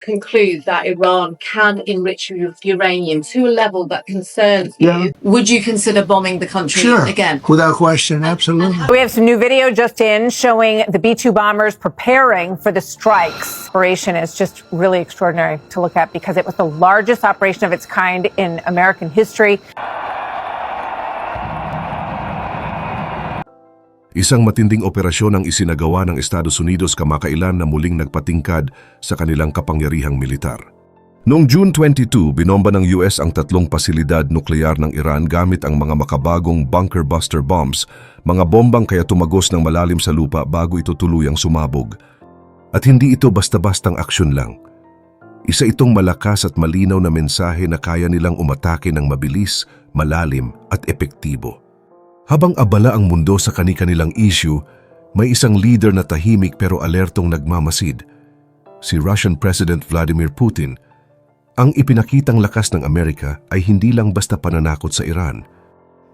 conclude that Iran can enrich uranium to a level that concerns Yeah. you, would you consider bombing the country Sure. again? Without question, absolutely. We have some new video just in showing the B 2 bombers preparing for the strikes. Operation is just really extraordinary to look at because it was the largest operation of its kind in American history. Isang matinding operasyon ang isinagawa ng Estados Unidos kamakailan na muling nagpatingkad sa kanilang kapangyarihang militar. Noong June 22, binomba ng US ang tatlong pasilidad nuklear ng Iran gamit ang mga makabagong bunker buster bombs, mga bombang kaya tumagos ng malalim sa lupa bago ito tuluyang sumabog. At hindi ito basta-bastang aksyon lang. Isa itong malakas at malinaw na mensahe na kaya nilang umatake ng mabilis, malalim at epektibo. Habang abala ang mundo sa kani-kanilang issue, may isang leader na tahimik pero alertong nagmamasid. Si Russian President Vladimir Putin. Ang ipinakitang lakas ng Amerika ay hindi lang basta pananakot sa Iran.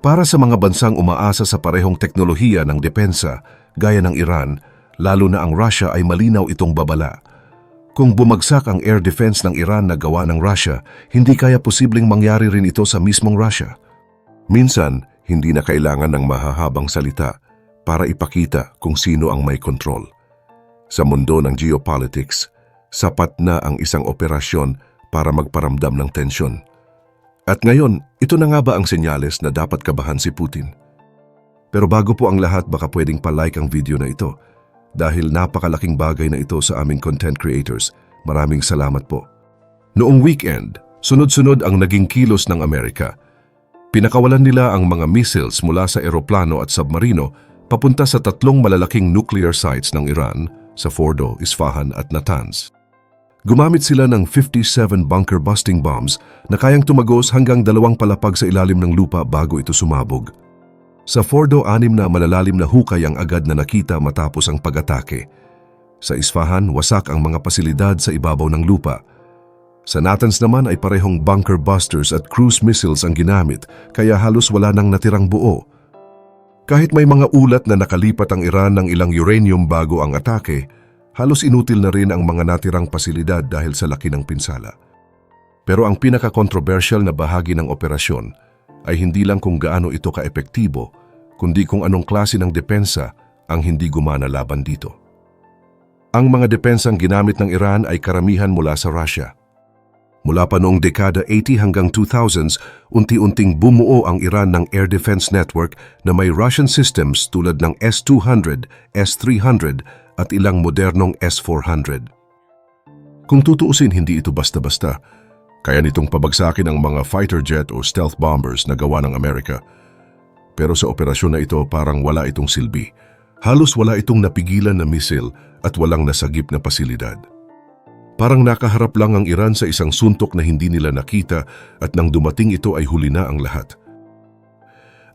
Para sa mga bansang umaasa sa parehong teknolohiya ng depensa, gaya ng Iran, lalo na ang Russia ay malinaw itong babala. Kung bumagsak ang air defense ng Iran na gawa ng Russia, hindi kaya posibleng mangyari rin ito sa mismong Russia. Minsan, hindi na kailangan ng mahahabang salita para ipakita kung sino ang may kontrol. Sa mundo ng geopolitics, sapat na ang isang operasyon para magparamdam ng tensyon. At ngayon, ito na nga ba ang senyales na dapat kabahan si Putin? Pero bago po ang lahat, baka pwedeng palike ang video na ito dahil napakalaking bagay na ito sa aming content creators. Maraming salamat po. Noong weekend, sunod-sunod ang naging kilos ng Amerika – Pinakawalan nila ang mga missiles mula sa eroplano at submarino papunta sa tatlong malalaking nuclear sites ng Iran sa Fordo, Isfahan at Natanz. Gumamit sila ng 57 bunker-busting bombs na kayang tumagos hanggang dalawang palapag sa ilalim ng lupa bago ito sumabog. Sa Fordo, anim na malalalim na hukay ang agad na nakita matapos ang pag-atake. Sa Isfahan, wasak ang mga pasilidad sa ibabaw ng lupa. Sa Natanz naman ay parehong bunker busters at cruise missiles ang ginamit kaya halos wala nang natirang buo. Kahit may mga ulat na nakalipat ang Iran ng ilang uranium bago ang atake, halos inutil na rin ang mga natirang pasilidad dahil sa laki ng pinsala. Pero ang pinaka-controversial na bahagi ng operasyon ay hindi lang kung gaano ito kaepektibo, kundi kung anong klase ng depensa ang hindi gumana laban dito. Ang mga depensang ginamit ng Iran ay karamihan mula sa Russia. Mula pa noong dekada 80 hanggang 2000s, unti-unting bumuo ang Iran ng air defense network na may Russian systems tulad ng S-200, S-300 at ilang modernong S-400. Kung tutuusin, hindi ito basta-basta. Kaya nitong pabagsakin ang mga fighter jet o stealth bombers na gawa ng Amerika. Pero sa operasyon na ito parang wala itong silbi. Halos wala itong napigilan na misil at walang nasagip na pasilidad. Parang nakaharap lang ang Iran sa isang suntok na hindi nila nakita at nang dumating ito ay huli na ang lahat.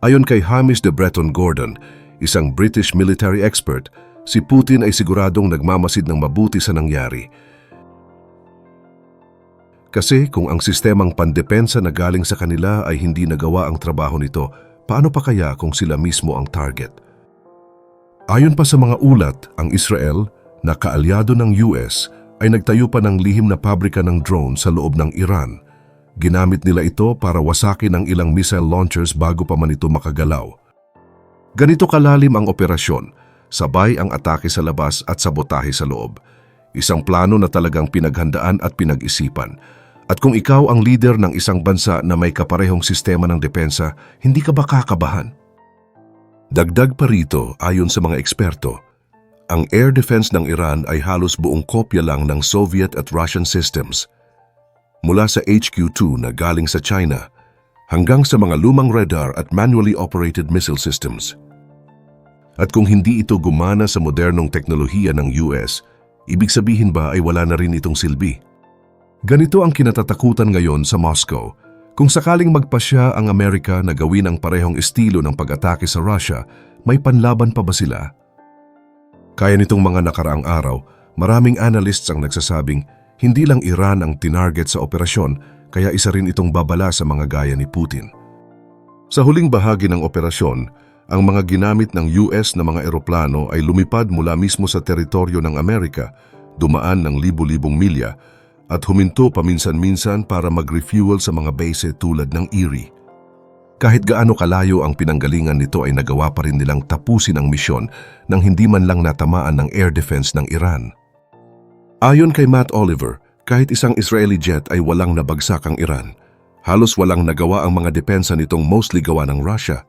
Ayon kay Hamish de Breton Gordon, isang British military expert, si Putin ay siguradong nagmamasid ng mabuti sa nangyari. Kasi kung ang sistemang pandepensa na galing sa kanila ay hindi nagawa ang trabaho nito, paano pa kaya kung sila mismo ang target? Ayon pa sa mga ulat, ang Israel, na kaalyado ng US, ay nagtayo pa ng lihim na pabrika ng drone sa loob ng Iran. Ginamit nila ito para wasakin ang ilang missile launchers bago pa man ito makagalaw. Ganito kalalim ang operasyon, sabay ang atake sa labas at sabotahe sa loob. Isang plano na talagang pinaghandaan at pinag-isipan. At kung ikaw ang leader ng isang bansa na may kaparehong sistema ng depensa, hindi ka ba kakabahan? Dagdag pa rito, ayon sa mga eksperto, ang air defense ng Iran ay halos buong kopya lang ng Soviet at Russian systems. Mula sa HQ-2 na galing sa China, hanggang sa mga lumang radar at manually operated missile systems. At kung hindi ito gumana sa modernong teknolohiya ng US, ibig sabihin ba ay wala na rin itong silbi? Ganito ang kinatatakutan ngayon sa Moscow. Kung sakaling magpasya ang Amerika na gawin ang parehong estilo ng pag-atake sa Russia, may panlaban pa ba sila? Kaya nitong mga nakaraang araw, maraming analysts ang nagsasabing hindi lang Iran ang tinarget sa operasyon kaya isa rin itong babala sa mga gaya ni Putin. Sa huling bahagi ng operasyon, ang mga ginamit ng US na mga eroplano ay lumipad mula mismo sa teritoryo ng Amerika, dumaan ng libu-libong milya at huminto paminsan-minsan para mag-refuel sa mga base tulad ng Erie. Kahit gaano kalayo ang pinanggalingan nito ay nagawa pa rin nilang tapusin ang misyon nang hindi man lang natamaan ng air defense ng Iran. Ayon kay Matt Oliver, kahit isang Israeli jet ay walang nabagsak ang Iran. Halos walang nagawa ang mga depensa nitong mostly gawa ng Russia.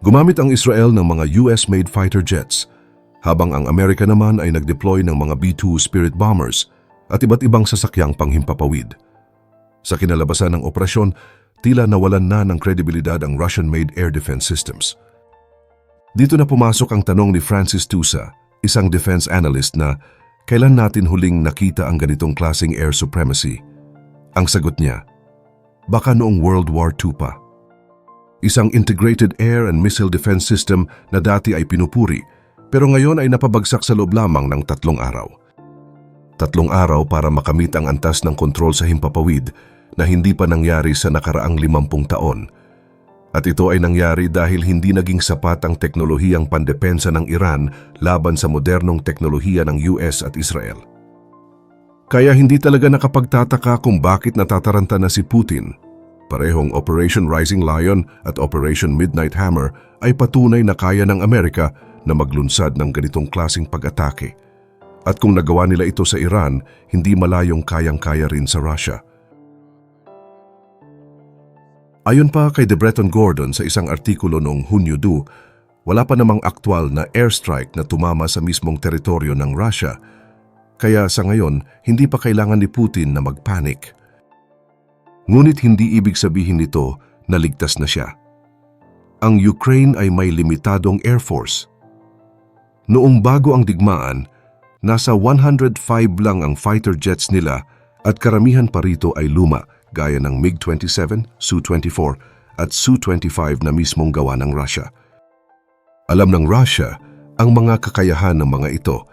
Gumamit ang Israel ng mga US-made fighter jets, habang ang Amerika naman ay nag-deploy ng mga B-2 Spirit bombers at iba't ibang sasakyang panghimpapawid. Sa kinalabasan ng operasyon, tila nawalan na ng kredibilidad ang Russian-made air defense systems. Dito na pumasok ang tanong ni Francis Tusa, isang defense analyst na kailan natin huling nakita ang ganitong klaseng air supremacy? Ang sagot niya, baka noong World War II pa. Isang integrated air and missile defense system na dati ay pinupuri pero ngayon ay napabagsak sa loob lamang ng tatlong araw. Tatlong araw para makamit ang antas ng kontrol sa himpapawid na hindi pa nangyari sa nakaraang limampung taon. At ito ay nangyari dahil hindi naging sapat ang teknolohiyang pandepensa ng Iran laban sa modernong teknolohiya ng US at Israel. Kaya hindi talaga nakapagtataka kung bakit natataranta na si Putin. Parehong Operation Rising Lion at Operation Midnight Hammer ay patunay na kaya ng Amerika na maglunsad ng ganitong klasing pag-atake. At kung nagawa nila ito sa Iran, hindi malayong kayang-kaya rin sa Russia. Ayon pa kay De Breton Gordon sa isang artikulo noong Hunyo 2, wala pa namang aktwal na airstrike na tumama sa mismong teritoryo ng Russia, kaya sa ngayon hindi pa kailangan ni Putin na magpanik. Ngunit hindi ibig sabihin nito na ligtas na siya. Ang Ukraine ay may limitadong air force. Noong bago ang digmaan, nasa 105 lang ang fighter jets nila at karamihan pa rito ay luma gaya ng MiG-27, Su-24 at Su-25 na mismong gawa ng Russia. Alam ng Russia ang mga kakayahan ng mga ito,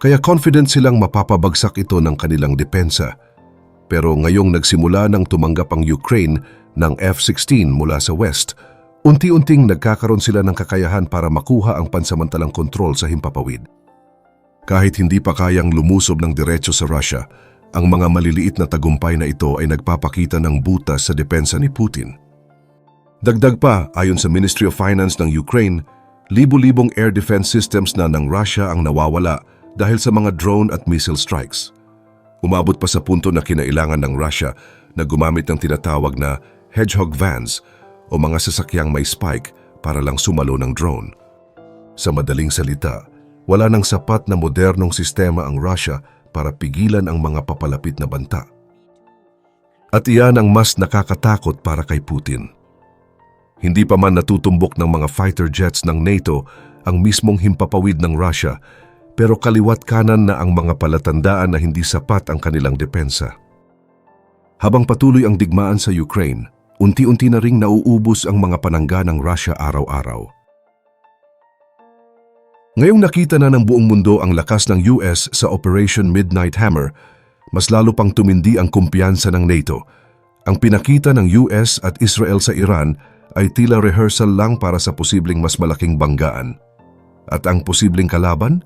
kaya confident silang mapapabagsak ito ng kanilang depensa. Pero ngayong nagsimula ng tumanggap ang Ukraine ng F-16 mula sa West, unti-unting nagkakaroon sila ng kakayahan para makuha ang pansamantalang kontrol sa himpapawid. Kahit hindi pa kayang lumusob ng diretso sa Russia, ang mga maliliit na tagumpay na ito ay nagpapakita ng butas sa depensa ni Putin. Dagdag pa, ayon sa Ministry of Finance ng Ukraine, libu-libong air defense systems na ng Russia ang nawawala dahil sa mga drone at missile strikes. Umabot pa sa punto na kinailangan ng Russia na gumamit ng tinatawag na hedgehog vans o mga sasakyang may spike para lang sumalo ng drone. Sa madaling salita, wala nang sapat na modernong sistema ang Russia para pigilan ang mga papalapit na banta. At iyan ang mas nakakatakot para kay Putin. Hindi pa man natutumbok ng mga fighter jets ng NATO ang mismong himpapawid ng Russia, pero kaliwat kanan na ang mga palatandaan na hindi sapat ang kanilang depensa. Habang patuloy ang digmaan sa Ukraine, unti-unti na ring nauubos ang mga panangga ng Russia araw-araw. Ngayong nakita na ng buong mundo ang lakas ng US sa Operation Midnight Hammer, mas lalo pang tumindi ang kumpiyansa ng NATO. Ang pinakita ng US at Israel sa Iran ay tila rehearsal lang para sa posibleng mas malaking banggaan. At ang posibleng kalaban?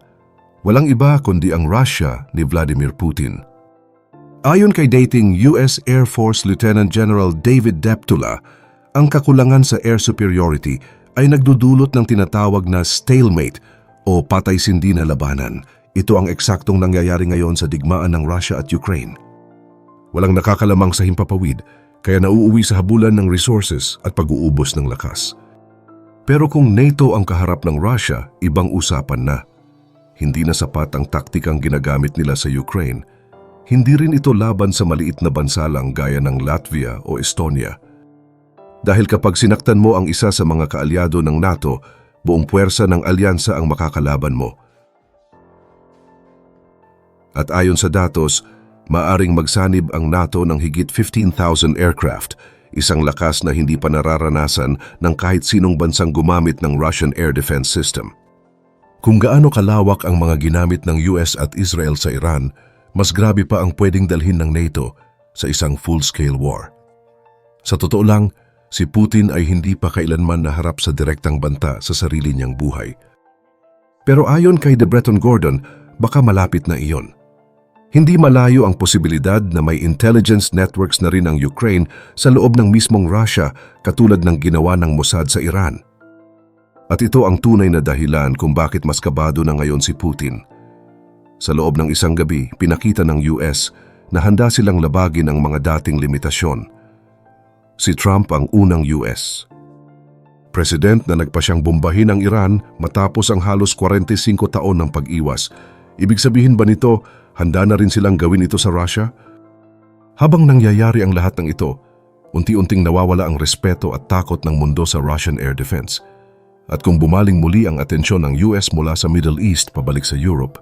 Walang iba kundi ang Russia ni Vladimir Putin. Ayon kay dating US Air Force Lieutenant General David Deptula, ang kakulangan sa air superiority ay nagdudulot ng tinatawag na stalemate o patay-sindi na labanan. Ito ang eksaktong nangyayari ngayon sa digmaan ng Russia at Ukraine. Walang nakakalamang sa himpapawid, kaya nauuwi sa habulan ng resources at pag-uubos ng lakas. Pero kung NATO ang kaharap ng Russia, ibang usapan na. Hindi na sapat ang taktikang ginagamit nila sa Ukraine. Hindi rin ito laban sa maliit na bansa lang gaya ng Latvia o Estonia. Dahil kapag sinaktan mo ang isa sa mga kaalyado ng NATO, buong puwersa ng alyansa ang makakalaban mo. At ayon sa datos, maaring magsanib ang NATO ng higit 15,000 aircraft, isang lakas na hindi pa nararanasan ng kahit sinong bansang gumamit ng Russian air defense system. Kung gaano kalawak ang mga ginamit ng US at Israel sa Iran, mas grabe pa ang pwedeng dalhin ng NATO sa isang full-scale war. Sa totoo lang, si Putin ay hindi pa kailanman naharap sa direktang banta sa sarili niyang buhay. Pero ayon kay De Breton Gordon, baka malapit na iyon. Hindi malayo ang posibilidad na may intelligence networks na rin ang Ukraine sa loob ng mismong Russia katulad ng ginawa ng Mossad sa Iran. At ito ang tunay na dahilan kung bakit mas kabado na ngayon si Putin. Sa loob ng isang gabi, pinakita ng US na handa silang labagin ang mga dating limitasyon. Si Trump ang unang US. President na nagpa siyang bombahin ang Iran matapos ang halos 45 taon ng pag-iwas. Ibig sabihin ba nito, handa na rin silang gawin ito sa Russia? Habang nangyayari ang lahat ng ito, unti-unting nawawala ang respeto at takot ng mundo sa Russian air defense. At kung bumaling muli ang atensyon ng US mula sa Middle East pabalik sa Europe,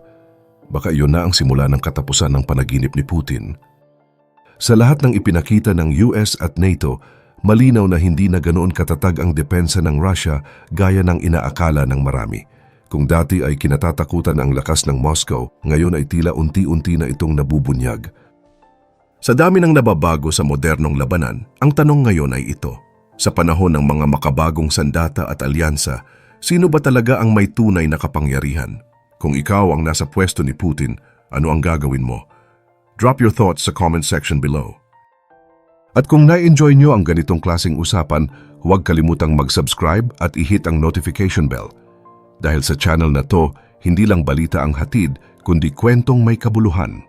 baka iyon na ang simula ng katapusan ng panaginip ni Putin. Sa lahat ng ipinakita ng US at NATO, malinaw na hindi na ganoon katatag ang depensa ng Russia gaya ng inaakala ng marami. Kung dati ay kinatatakutan ang lakas ng Moscow, ngayon ay tila unti-unti na itong nabubunyag. Sa dami ng nababago sa modernong labanan, ang tanong ngayon ay ito. Sa panahon ng mga makabagong sandata at alyansa, sino ba talaga ang may tunay na kapangyarihan? Kung ikaw ang nasa pwesto ni Putin, ano ang gagawin mo? Drop your thoughts sa comment section below. At kung na-enjoy nyo ang ganitong klaseng usapan, huwag kalimutang mag-subscribe at i-hit ang notification bell. Dahil sa channel na to, hindi lang balita ang hatid, kundi kwentong may kabuluhan.